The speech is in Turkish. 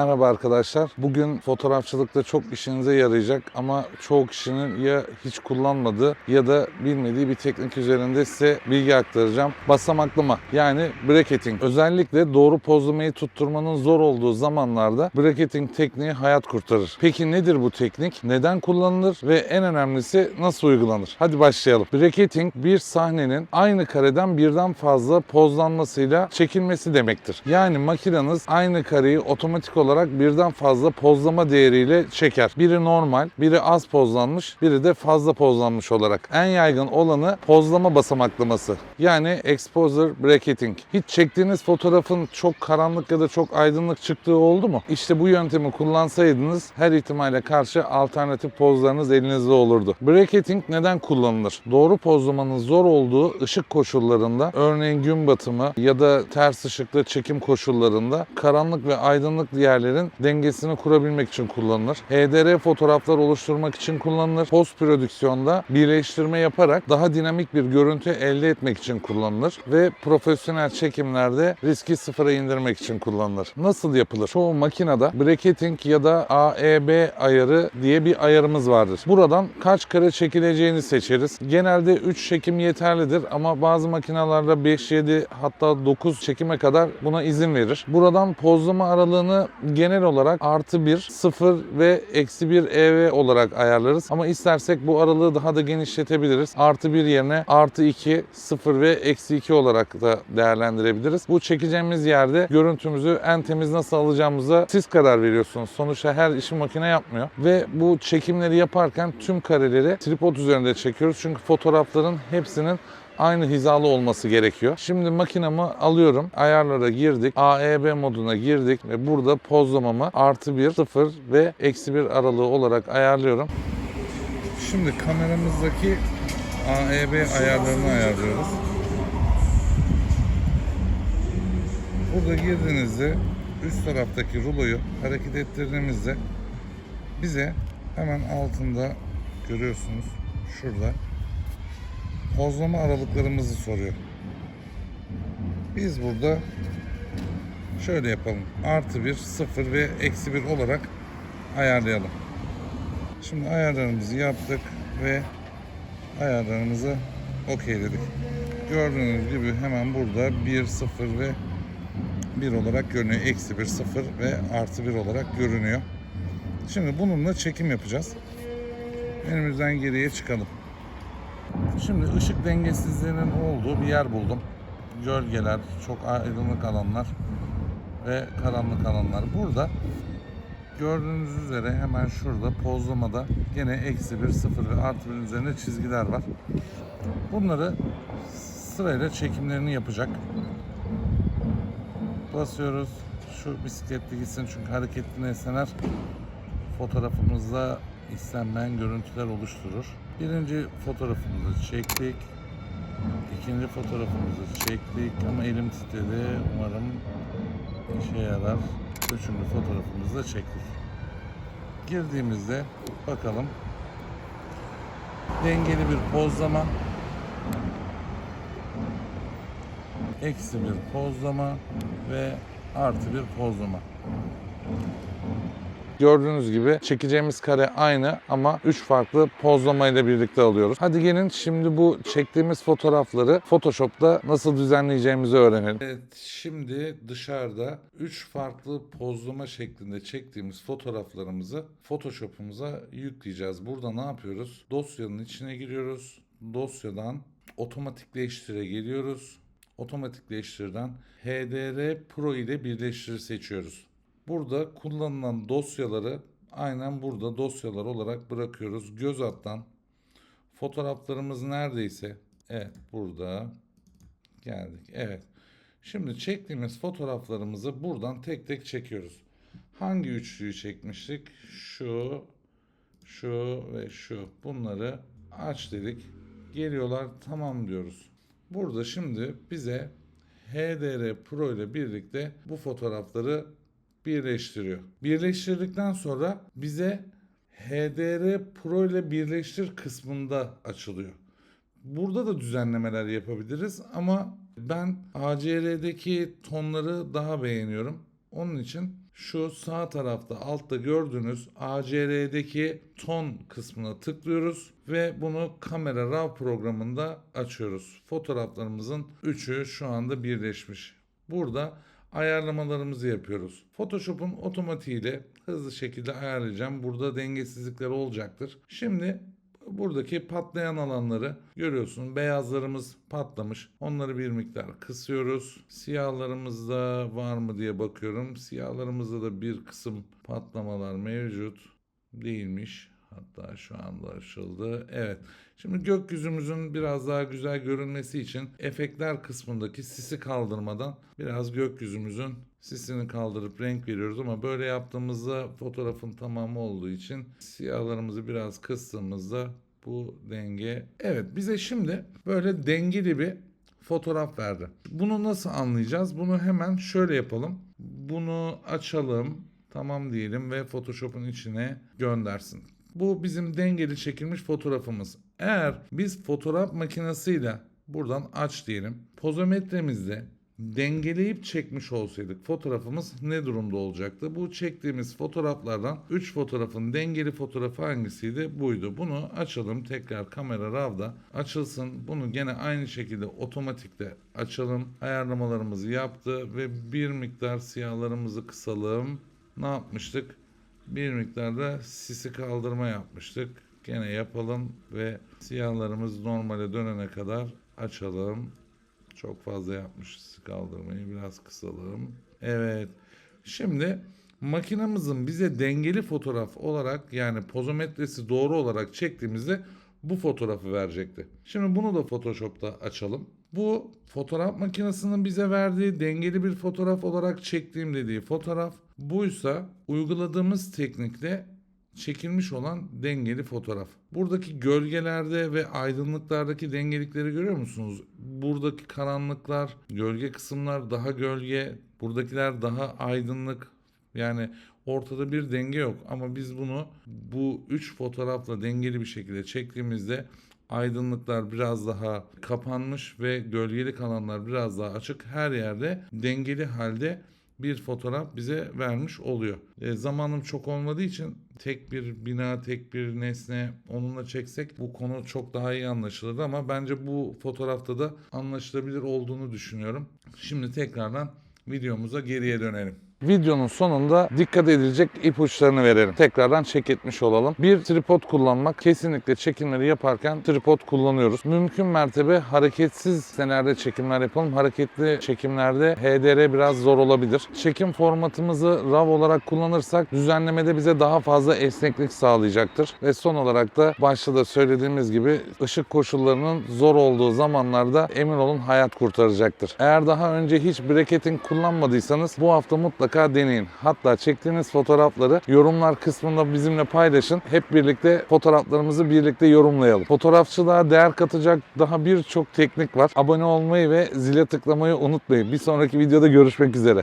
Merhaba arkadaşlar. Bugün fotoğrafçılıkta çok işinize yarayacak ama çoğu kişinin ya hiç kullanmadığı ya da bilmediği bir teknik üzerinde size bilgi aktaracağım. Basamaklama yani bracketing. Özellikle doğru pozlamayı tutturmanın zor olduğu zamanlarda bracketing tekniği hayat kurtarır. Peki nedir bu teknik? Neden kullanılır ve en önemlisi nasıl uygulanır? Hadi başlayalım. Bracketing bir sahnenin aynı kareden birden fazla pozlanmasıyla çekilmesi demektir. Yani makineniz aynı kareyi otomatik olarak birden fazla pozlama değeriyle çeker. Biri normal, biri az pozlanmış, biri de fazla pozlanmış olarak. En yaygın olanı pozlama basamaklaması. Yani exposure bracketing. Hiç çektiğiniz fotoğrafın çok karanlık ya da çok aydınlık çıktığı oldu mu? İşte bu yöntemi kullansaydınız her ihtimale karşı alternatif pozlarınız elinizde olurdu. Bracketing neden kullanılır? Doğru pozlamanın zor olduğu ışık koşullarında, örneğin gün batımı ya da ters ışıklı çekim koşullarında karanlık ve aydınlık yerlerin dengesini kurabilmek için kullanılır. HDR fotoğraflar oluşturmak için kullanılır. Post prodüksiyonda birleştirme yaparak daha dinamik bir görüntü elde etmek için kullanılır ve profesyonel çekimlerde riski sıfıra indirmek için kullanılır. Nasıl yapılır? Çoğu makinede bracketing ya da AEB ayarı diye bir ayarımız vardır. Buradan kaç kare çekileceğini seçeriz. Genelde 3 çekim yeterlidir ama bazı makinalarda 5, 7 hatta 9 çekime kadar buna izin verir. Buradan pozlama aralığını genel olarak artı 1, 0 ve eksi 1 EV olarak ayarlarız. Ama istersek bu aralığı daha da genişletebiliriz. Artı 1 yerine artı 2, 0 ve eksi 2 olarak da değerlendirebiliriz. Bu çekeceğimiz yerde görüntümüzü en temiz nasıl alacağımıza siz karar veriyorsunuz. Sonuçta her işi makine yapmıyor. Ve bu çekimleri yaparken tüm kareleri tripod üzerinde çekiyoruz. Çünkü fotoğrafların hepsinin aynı hizalı olması gerekiyor. Şimdi makinamı alıyorum. Ayarlara girdik. AEB moduna girdik ve burada pozlamamı artı 1, 0 ve eksi 1 aralığı olarak ayarlıyorum. Şimdi kameramızdaki AEB ayarlarını ayarlıyoruz. Burada girdiğinizde üst taraftaki ruloyu hareket ettirdiğimizde bize hemen altında görüyorsunuz şurada pozlama aralıklarımızı soruyor. Biz burada şöyle yapalım. Artı 1, 0 ve eksi 1 olarak ayarlayalım. Şimdi ayarlarımızı yaptık ve ayarlarımızı okeyledik. Gördüğünüz gibi hemen burada 1, 0 ve 1 olarak görünüyor. Eksi 1, 0 ve artı 1 olarak görünüyor. Şimdi bununla çekim yapacağız. Önümüzden geriye çıkalım. Şimdi ışık dengesizliğinin olduğu bir yer buldum. Gölgeler, çok aydınlık alanlar ve karanlık alanlar. Burada gördüğünüz üzere hemen şurada pozlamada gene eksi 1, 0 ve artı 1 üzerinde çizgiler var. Bunları sırayla çekimlerini yapacak. Basıyoruz. Şu bisikletli gitsin çünkü hareketli nesneler fotoğrafımızda istenmeyen görüntüler oluşturur. Birinci fotoğrafımızı çektik. İkinci fotoğrafımızı çektik ama elim titredi. Umarım işe yarar. Üçüncü fotoğrafımızı da çektik. Girdiğimizde bakalım. Dengeli bir pozlama. Eksi bir pozlama ve artı bir pozlama. Gördüğünüz gibi çekeceğimiz kare aynı ama 3 farklı pozlama ile birlikte alıyoruz. Hadi gelin şimdi bu çektiğimiz fotoğrafları Photoshop'ta nasıl düzenleyeceğimizi öğrenelim. Evet, şimdi dışarıda 3 farklı pozlama şeklinde çektiğimiz fotoğraflarımızı Photoshop'umuza yükleyeceğiz. Burada ne yapıyoruz? Dosyanın içine giriyoruz. Dosyadan otomatikleştire geliyoruz. Otomatikleştirden HDR Pro ile birleştir seçiyoruz. Burada kullanılan dosyaları aynen burada dosyalar olarak bırakıyoruz. Göz alttan fotoğraflarımız neredeyse evet burada geldik. Evet. Şimdi çektiğimiz fotoğraflarımızı buradan tek tek çekiyoruz. Hangi üçlüyü çekmiştik? Şu, şu ve şu. Bunları aç dedik. Geliyorlar tamam diyoruz. Burada şimdi bize HDR Pro ile birlikte bu fotoğrafları birleştiriyor. Birleştirdikten sonra bize HDR Pro ile birleştir kısmında açılıyor. Burada da düzenlemeler yapabiliriz ama ben ACR'deki tonları daha beğeniyorum. Onun için şu sağ tarafta altta gördüğünüz ACR'deki ton kısmına tıklıyoruz ve bunu kamera RAW programında açıyoruz. Fotoğraflarımızın üçü şu anda birleşmiş. Burada ayarlamalarımızı yapıyoruz. Photoshop'un otomatiğiyle hızlı şekilde ayarlayacağım. Burada dengesizlikler olacaktır. Şimdi buradaki patlayan alanları görüyorsun. Beyazlarımız patlamış. Onları bir miktar kısıyoruz. Siyahlarımızda var mı diye bakıyorum. Siyahlarımızda da bir kısım patlamalar mevcut. Değilmiş. Hatta şu anda açıldı. Evet. Şimdi gökyüzümüzün biraz daha güzel görünmesi için efektler kısmındaki sisi kaldırmadan biraz gökyüzümüzün sisini kaldırıp renk veriyoruz ama böyle yaptığımızda fotoğrafın tamamı olduğu için siyahlarımızı biraz kıstığımızda bu denge evet bize şimdi böyle dengeli bir fotoğraf verdi. Bunu nasıl anlayacağız? Bunu hemen şöyle yapalım. Bunu açalım. Tamam diyelim ve Photoshop'un içine göndersin. Bu bizim dengeli çekilmiş fotoğrafımız. Eğer biz fotoğraf makinesiyle buradan aç diyelim. Pozometremizde dengeleyip çekmiş olsaydık fotoğrafımız ne durumda olacaktı? Bu çektiğimiz fotoğraflardan 3 fotoğrafın dengeli fotoğrafı hangisiydi? Buydu. Bunu açalım tekrar kamera RAW'da açılsın. Bunu gene aynı şekilde otomatikte açalım. Ayarlamalarımızı yaptı ve bir miktar siyahlarımızı kısalım. Ne yapmıştık? Bir miktarda sisi kaldırma yapmıştık. Gene yapalım ve siyahlarımız normale dönene kadar açalım. Çok fazla yapmışız kaldırmayı biraz kısalım. Evet. Şimdi makinamızın bize dengeli fotoğraf olarak yani pozometresi doğru olarak çektiğimizde bu fotoğrafı verecekti. Şimdi bunu da Photoshop'ta açalım. Bu fotoğraf makinesinin bize verdiği dengeli bir fotoğraf olarak çektiğim dediği fotoğraf. Buysa uyguladığımız teknikle çekilmiş olan dengeli fotoğraf. Buradaki gölgelerde ve aydınlıklardaki dengelikleri görüyor musunuz? Buradaki karanlıklar, gölge kısımlar daha gölge, buradakiler daha aydınlık. Yani ortada bir denge yok ama biz bunu bu üç fotoğrafla dengeli bir şekilde çektiğimizde aydınlıklar biraz daha kapanmış ve gölgelik alanlar biraz daha açık. Her yerde dengeli halde bir fotoğraf bize vermiş oluyor. E, zamanım çok olmadığı için tek bir bina, tek bir nesne onunla çeksek bu konu çok daha iyi anlaşılırdı ama bence bu fotoğrafta da anlaşılabilir olduğunu düşünüyorum. Şimdi tekrardan videomuza geriye dönelim. Videonun sonunda dikkat edilecek ipuçlarını verelim. Tekrardan çek etmiş olalım. Bir tripod kullanmak kesinlikle çekimleri yaparken tripod kullanıyoruz. Mümkün mertebe hareketsiz senelerde çekimler yapalım. Hareketli çekimlerde HDR biraz zor olabilir. Çekim formatımızı RAW olarak kullanırsak düzenlemede bize daha fazla esneklik sağlayacaktır. Ve son olarak da başta da söylediğimiz gibi ışık koşullarının zor olduğu zamanlarda emin olun hayat kurtaracaktır. Eğer daha önce hiç bracketing kullanmadıysanız bu hafta mutlaka deneyin. Hatta çektiğiniz fotoğrafları yorumlar kısmında bizimle paylaşın. Hep birlikte fotoğraflarımızı birlikte yorumlayalım. Fotoğrafçılığa değer katacak daha birçok teknik var. Abone olmayı ve zile tıklamayı unutmayın. Bir sonraki videoda görüşmek üzere.